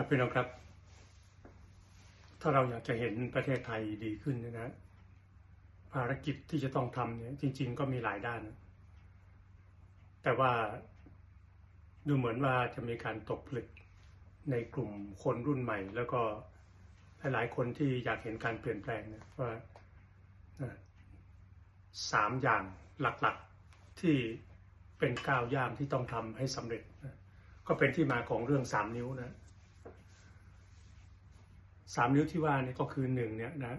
ครับพี่น้องครับ ถ้าเราอยากจะเห็นประเทศไทยดีขึ้นนยนะภารกิจที่จะต้องทำเนี่ยจริง ๆ ก็มีหลายด้าน แต่ว่าดูเหมือนว่าจะมีการตกผลึกในกลุ่มคนรุ่นใหม่ แล้วก็หลายๆคนที่อยากเห็นการเปลี่ยนแปลงนี่ยว่าสามอย่างหลักๆที่เป็นก้าวย่างที่ต้องทำให้สำเร็จนะก็เป็นที่มาของเรื่องสามนิ้วนะ สามนิ้วที่ว่านี่ก็คือหนึ่งเนี่ยนะ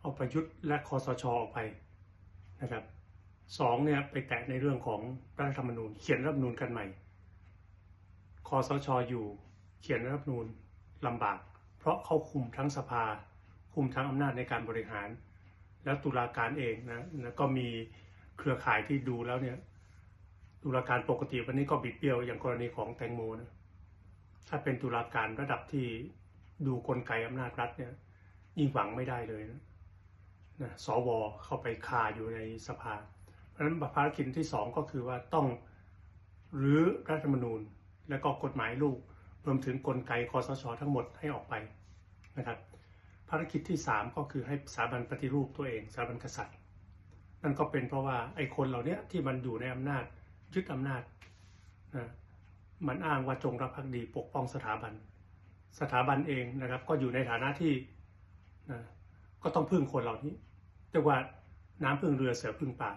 เอาประยุทธ์และคอสชออกไปนะครับสองเนี่ยไปแตะในเรื่องของรัฐธรรมนูญ เขียนรัฐธรรมนูญกันใหม่คอสชอยู่เขียนรัฐธรรมนูญลำบาก เพราะเขาคุมทั้งสภา คุมทั้งอำนาจในการบริหาร แล้วตุลาการเองนะนะก็มีเครือข่ายที่ดูแล้วเนี่ยตุลาการปกติวันนี้ก็บิดเบี้ยวอย่างกรณีของแตงโมนะถ้าเป็นตุลาการระดับที่ ดูกลไกอำนาจรัฐเนี่ยยิ่งหวังไม่ได้เลยนะนะสวเข้าไปคาอยู่ในสภา เพราะฉะนั้นภารกิจที่สองก็คือว่าต้องรื้อรัฐธรรมนูญ และก็กฎหมายลูกรวมถึงกลไกคอสช ทั้งหมดให้ออกไปนะครับภารกิจที่สามก็คือให้สถาบันปฏิรูปตัวเองสถาบันกษัตริย์นั่นก็เป็นเพราะว่าไอ้คนเหล่านี้ที่มันอยู่ในอำนาจยึดอำนาจนะมันอ้างว่าจงรักภักดีปกป้องสถาบัน สถาบันเองนะครับ ก็อยู่ในฐานะที่นะก็ต้องพึ่งคนเหล่านี้เรียกว่าน้ำพึ่งเรือเสือพึ่งป่า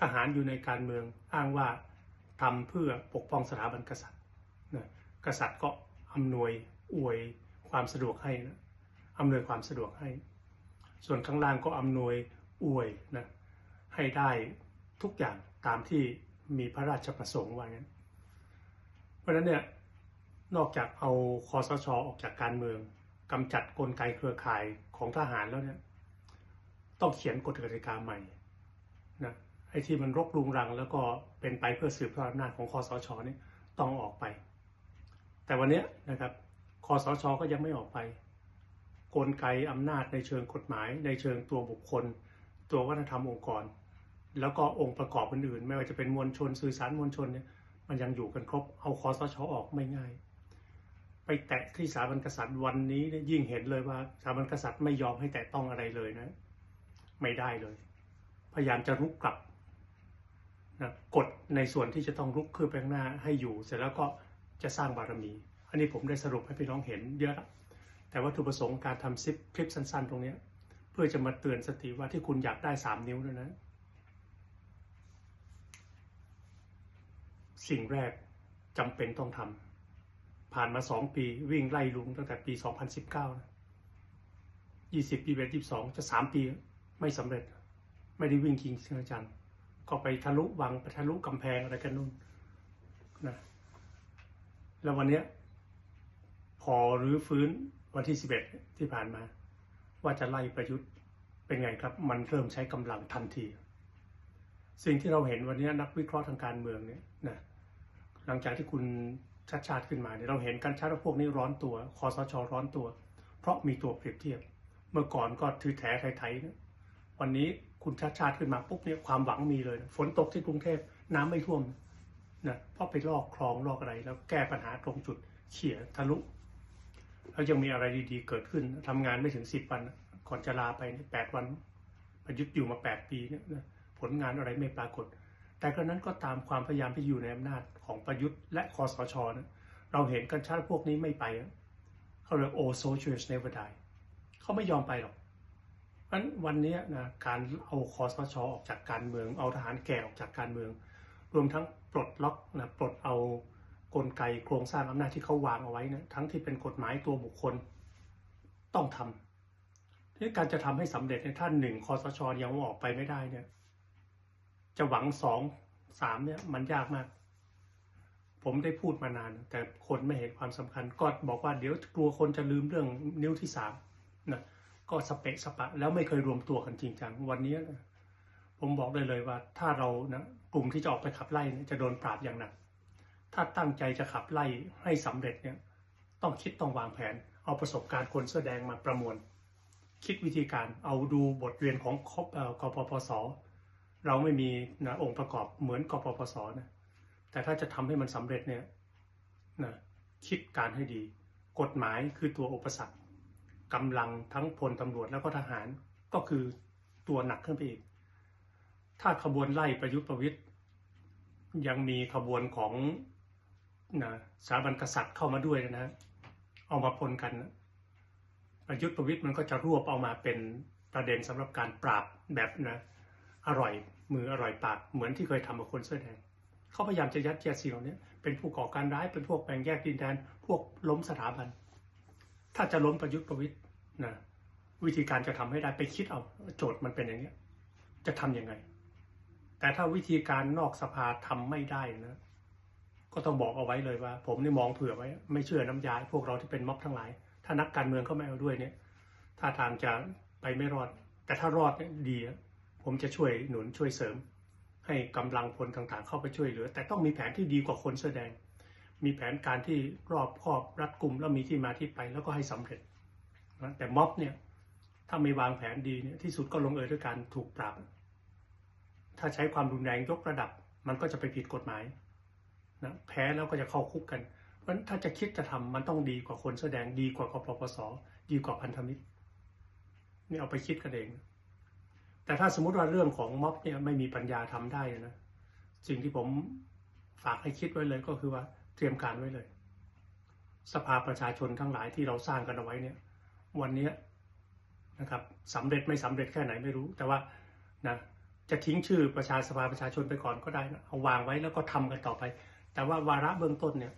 ทหารอยู่ในการเมืองอ้างว่าทำเพื่อปกป้องสถาบันกษัตริย์นะกษัตริย์ก็อำนวยอวยความสะดวกให้นะอำนวยความสะดวกให้ ส่วนข้างล่างก็อำนวยอวยนะให้ได้ทุกอย่างตามที่มีพระราชประสงค์ไว้งั้น เพราะฉะนั้นเนี่ย นอกจากเอาคอสชออกจากการเมืองกำจัดกลไกเครือข่ายของทหารแล้วเนี่ยต้องเขียนกฎกติกาใหม่นะไอ้ที่มันรกรุงรัง แล้วก็เป็นไปเพื่อสืบทอดอำนาจของคอสชนี่ต้องออกไป แต่วันนี้นะครับคอสชก็ยังไม่ออกไป กลไกอำนาจในเชิงกฎหมาย ในเชิงตัวบุคคล ตัววัฒนธรรมองค์กร แล้วก็องค์ประกอบอื่นๆ ไม่ว่าจะเป็นมวลชนสื่อสารมวลชนเนี่ยมันยังอยู่กันครบเอาคอสชออกไม่ง่าย ไปแตะที่สถาบันกษัตริย์วันนี้เนี่ยยิ่งเห็นเลยว่าสถาบันกษัตริย์ไม่ยอมให้แตะต้องอะไรเลยนะ ไม่ได้เลย พยายามจะรุกกลับนะกดในส่วนที่จะต้องรุกขึ้นไปข้างหน้าให้อยู่ เสร็จแล้วก็จะสร้างบารมี อันนี้ผมได้สรุปให้พี่น้องเห็นเยอะแล้วแต่วัตถุประสงค์การทำซิปคลิปสั้น ๆ ตรงนี้เพื่อจะมาเตือนสติว่าที่คุณอยากได้สามนิ้วนั่นนะ สิ่งแรกจำเป็นต้องทำ ผ่านมาสองปีวิ่งไล่ลุงตั้งแต่ปี 2019นะ20ปีเอ็ด22 จะ3ปีไม่สำเร็จ ไม่ได้วิ่งคิงชิงจังก็ไปทะลุวังไปทะลุกำแพงอะไรกันนู่นนะแล้ววันเนี้ยพอรื้อฟื้นวันที่ 11 ที่ผ่านมา ว่าจะไล่ประยุทธ์เป็นไงครับ มันเริ่มใช้กำลังทันที สิ่งที่เราเห็นวันนี้นักวิเคราะห์ทางการเมืองเนี่ยนะหลังจากที่คุณ ชัดชาติขึ้นมาเนี่ยเราเห็นกันชัดว่าพวกนี้ร้อนตัวคอสชร้อนตัว เพราะมีตัวเปรียบเทียบ เมื่อก่อนก็ถือแถไทยๆนะวันนี้คุณชัดชาติขึ้นมาปุ๊บเนี่ยความหวังมีเลยนะฝนตกที่กรุงเทพน้ำไม่ท่วมนะเพราะไปลอกคลองลอกอะไร แล้วแก้ปัญหาตรงจุดเขี่ยทะลุแล้วยังมีอะไรดีๆเกิดขึ้นทำงานไม่ถึงสิบวันก่อนจะลาไปแปดวันประยุทธ์อยู่มาแปดปีเนี่ยผลงานอะไรไม่ปรากฏ แต่กระนั้นก็ตามความพยายามที่อยู่ในอำนาจของประยุทธ์และคอสชนะเราเห็นกันชัดพวกนี้ไม่ไป เขาเรียกโอโซเชียลเนเวอร์ไดเขาไม่ยอมไปหรอกเพราะฉะนั้นวันนี้นะการเอาคอสชออกจากการเมือง เอาทหารแก่ออกจากการเมือง รวมทั้งปลดล็อกนะปลดเอากลไกโครงสร้างอำนาจที่เขาวางเอาไว้นะทั้งที่เป็นกฎหมายตัวบุคคลต้องทำที่การจะทำให้สำเร็จในท่านหนึ่งคอสชยังออกไปไม่ได้เนี่ย จะหวังสองสามเนี่ยมันยากมาก ผมได้พูดมานาน แต่คนไม่เห็นความสำคัญ ก็บอกว่าเดี๋ยวกลัวคนจะลืมเรื่องนิ้วที่สามนะก็สเปะสปะ แล้วไม่เคยรวมตัวกันจริงจังวันนี้ผมบอกได้เลยว่า ถ้าเรานะกลุ่มที่จะออกไปขับไล่จะโดนปราบอย่างหนักถ้าตั้งใจจะขับไล่ให้สำเร็จเนี่ยต้องคิดต้องวางแผน เอาประสบการณ์คนเสื้อแดงมาประมวล คิดวิธีการเอาดูบทเรียนของคเอ่อกปปส เราไม่มีนะองค์ประกอบเหมือนกปปสนะแต่ถ้าจะทำให้มันสำเร็จเนี่ยนะคิดการให้ดี กฎหมายคือตัวอุปสรรคกำลังทั้งพลตำรวจแล้วก็ทหารก็คือตัวหนักขึ้นไปอีก ถ้าขบวนไล่ประยุทธ์ประวิตย์ยังมีขบวนของนะสถาบันกษัตริย์เข้ามาด้วยนะเอามาปนกันนะประยุทธ์ประวิตย์มันก็จะรวบเอามาเป็นประเด็นสำหรับการปราบแบบนะ อร่อยมืออร่อยปากเหมือนที่เคยทำกับคนเสื้อแดงเขาพยายามจะยัดเยียดสิ่งเหล่านี้เป็นผู้ก่อการร้ายเป็นพวกแบ่งแยกดินแดน พวกล้มสถาบัน ถ้าจะล้มประยุทธ์ประวิตย์นะวิธีการจะทำให้ได้ไปคิดเอาโจทย์มันเป็นอย่างนี้ย จะทำยังไง แต่ถ้าวิธีการนอกสภาทำไม่ได้นะ ก็ต้องบอกเอาไว้เลยว่า ผมนี่มองเผื่อไว้ ไม่เชื่อน้ำยายพวกเราที่เป็นม็อบทั้งหลาย ถ้านักการเมืองเข้ามาเอาด้วยเนี่ย ถ้าทางจะไปไม่รอด แต่ถ้ารอดเนี่ยดีอะ ผมจะช่วยหนุนช่วยเสริม ให้กำลังพลต่างๆ เข้าไปช่วยเหลือ แต่ต้องมีแผนที่ดีกว่าคนแสดง มีแผนการที่รอบครอบรัดกุมแล้วมีที่มาที่ไปแล้วก็ให้สำเร็จนะแต่ม็อบเนี่ยถ้าไม่วางแผนดีเนี่ยที่สุดก็ลงเอยด้วยการถูกปรับ ถ้าใช้ความรุนแรงยกระดับ มันก็จะไปผิดกฎหมายนะแพ้แล้วก็จะเข้าคุกกัน เพราะถ้าจะคิดจะทำมันต้องดีกว่าคนแสดงดีกว่ากปปส ดีกว่าพันธมิตรนี่เอาไปคิดกันเอง แต่ถ้าสมมุติว่าเรื่องของม็อบเนี่ยไม่มีปัญญาทำได้นะสิ่งที่ผมฝากให้คิดไว้เลยก็คือว่าเตรียมการไว้เลย สภาประชาชนทั้งหลายที่เราสร้างกันเอาไว้เนี่ย วันนี้นะครับสำเร็จไม่สำเร็จแค่ไหนไม่รู้ แต่ว่านะจะทิ้งชื่อประชาสภาประชาชนไปก่อนก็ได้นะเอาวางไว้แล้วก็ทำกันต่อไป แต่ว่าวาระเบื้องต้นเนี่ย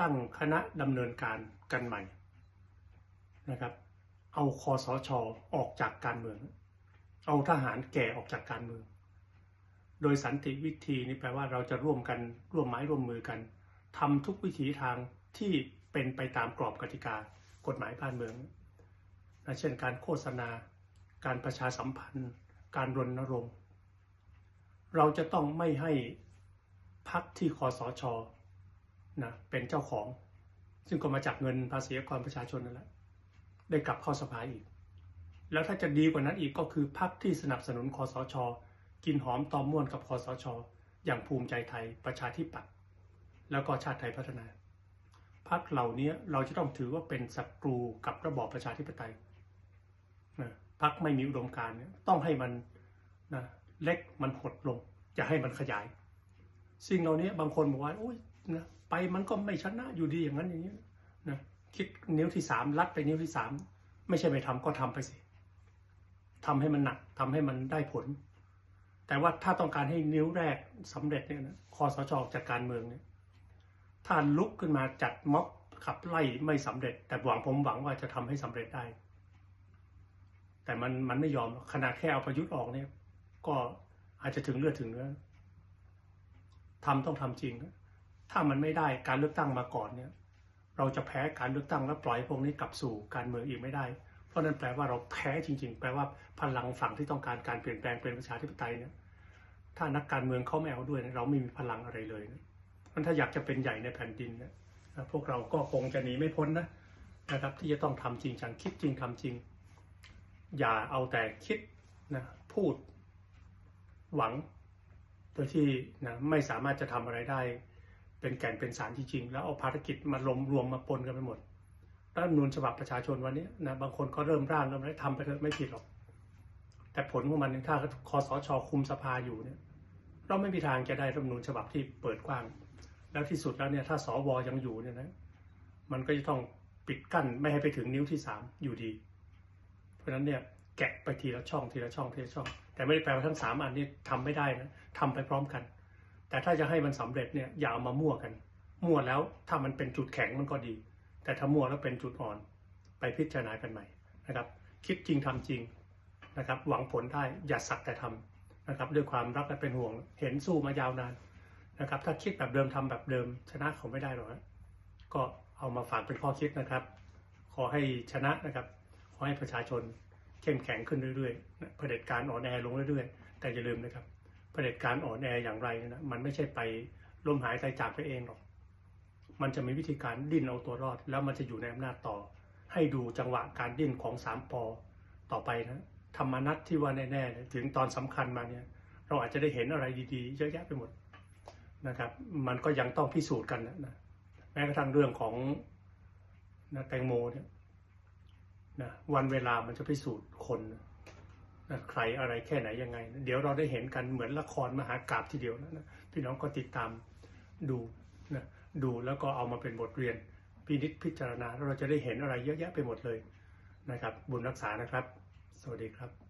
ตั้งคณะดำเนินการกันใหม่นะครับ เอาคอสชออกจากการเมือง เอาทหารแก่ออกจากการเมือง โดยสันติวิธีนี่แปลว่าเราจะร่วมกันร่วมไม้ร่วมมือกันทำทุกวิถีทางที่เป็นไปตามกรอบกติกากฎหมายบ้านเมืองนะเช่นการโฆษณา การประชาสัมพันธ์ การรณรงค์ เราจะต้องไม่ให้พักที่คอสชนะเป็นเจ้าของ ซึ่งก็มาจากเงินภาษีของประชาชนนั่นแหละ ได้กลับเข้าสภาอีก แล้วถ้าจะดีกว่านั้นอีกก็คือพรรคที่สนับสนุนคอสช กินหอมตอมม่วนกับคอสช อย่างภูมิใจไทยประชาธิปัตย์แล้วก็ชาติไทยพัฒนาพรรคเหล่านี้เราจะต้องถือว่าเป็นศัตรูกับระบอบประชาธิปไตยนะพรรคไม่มีอุดมการณ์เนี่ยต้องให้มันนะเล็กมันหดลงจะให้มันขยาย สิ่งเหล่านี้บางคนบอกว่าโอ้ยนะไปมันก็ไม่ชนะอยู่ดีอย่างนั้นอย่างนี้ คิดนิ้วที่สามลัดไปนิ้วที่สามไม่ใช่ไม่ทำก็ทำไปสิทำให้มันหนักทำให้มันได้ผล แต่ว่าถ้าต้องการให้นิ้วแรกสำเร็จเนี่ยนะคอสชออกจากการเมืองเนี่ยถ้าลุกขึ้นมาจัดม็อบขับไล่ไม่สำเร็จ แต่หวังผมหวังว่าจะทำให้สำเร็จได้ แต่มันมันไม่ยอมขนาดแค่เอาประยุทธ์ออกเนี่ย ก็อาจจะถึงเลือดถึงเนื้อทำต้องทำจริง ถ้ามันไม่ได้การเลือกตั้งมาก่อนเนี่ย เราจะแพ้การเลือกตั้งแล้วปล่อยพวกนี้กลับสู่การเมืองอีกไม่ได้ เพราะนั้นแปลว่าเราแพ้จริง ๆ แปลว่าพลังฝั่งที่ต้องการการเปลี่ยนแปลงเป็นประชาธิปไตยเนี่ยถ้านักการเมืองเขาไม่เอาด้วยเราไม่มีพลังอะไรเลยนะมันถ้าอยากจะเป็นใหญ่ในแผ่นดินเนี่ยพวกเราก็คงจะหนีไม่พ้นนะนะครับ ที่จะต้องทำจริงจังคิดจริงทำจริง อย่าเอาแต่คิดนะพูดหวังโดยที่นะไม่สามารถจะทำอะไรได้ เป็นแก่นเป็นสารจริงๆ แล้วเอาภารกิจมาลมรวมมาปนกันไปหมดรัฐธรรมนูญฉบับประชาชนวันนี้นะบางคนก็เริ่มร่างเริ่มอะไรทำไปเถอะไม่ผิดหรอก แต่ผลของมันถ้าคอสชคุมสภาอยู่เนี่ยเราไม่มีทางจะได้รัฐธรรมนูญฉบับที่เปิดกว้าง แล้วที่สุดแล้วเนี่ยถ้าสวยังอยู่เนี่ยนะมันก็จะต้องปิดกั้นไม่ให้ไปถึงนิ้วที่สามอยู่ดี เพราะฉะนั้นเนี่ยแกะไปทีละช่องทีละช่องทีละช่อง แต่ไม่ได้แปลว่าทั้งสามอันนี้ทำไม่ได้นะทำไปพร้อมกัน แต่ถ้าจะให้มันสำเร็จเนี่ยอย่าเอามามั่วกัน มั่วแล้วถ้ามันเป็นจุดแข็งมันก็ดี แต่ถ้ามั่วแล้วเป็นจุดอ่อน ไปพิจารณากันใหม่นะครับ คิดจริงทำจริงนะครับหวังผลได้อย่าสักแต่ทำนะครับด้วยความรักและเป็นห่วงเห็นสู้มายาวนานนะครับถ้าคิดแบบเดิมทำแบบเดิม ชนะเขาไม่ได้หรอกก็เอามาฝากเป็นข้อคิดนะครับ ขอให้ชนะนะครับขอให้ประชาชนเข้มแข็งขึ้นเรื่อยๆเผด็จการอ่อนแอลงเรื่อยๆ แต่อย่าลืมนะครับ ผด็จการอ่อนแออย่างไรนะมันไม่ใช่ไปล้มหายตายจากไปเองหรอก มันจะมีวิธีการดิ้นเอาตัวรอด แล้วมันจะอยู่ในอำนาจต่อ ให้ดูจังหวะการดิ้นของสามปอต่อไปนะธรรมนัตที่ว่าแน่ๆถึงตอนสำคัญมาเนี่ย เราอาจจะได้เห็นอะไรดีๆ เยอะแยะไปหมดนะครับ มันก็ยังต้องพิสูจน์กันนะแม้กระทั่งเรื่องของนะแตงโมเนี่ยนะวันเวลามันจะพิสูจน์คนนะ ใครอะไรแค่ไหนยังไง เดี๋ยวเราได้เห็นกันเหมือนละครมหากราบทีเดียวนะพี่น้องก็ติดตามดูนะดูแล้วก็เอามาเป็นบทเรียนพินิจพิจารณาแล้วเราจะได้เห็นอะไรเยอะแยะไปหมดเลยนะครับ บุญรักษานะครับ สวัสดีครับ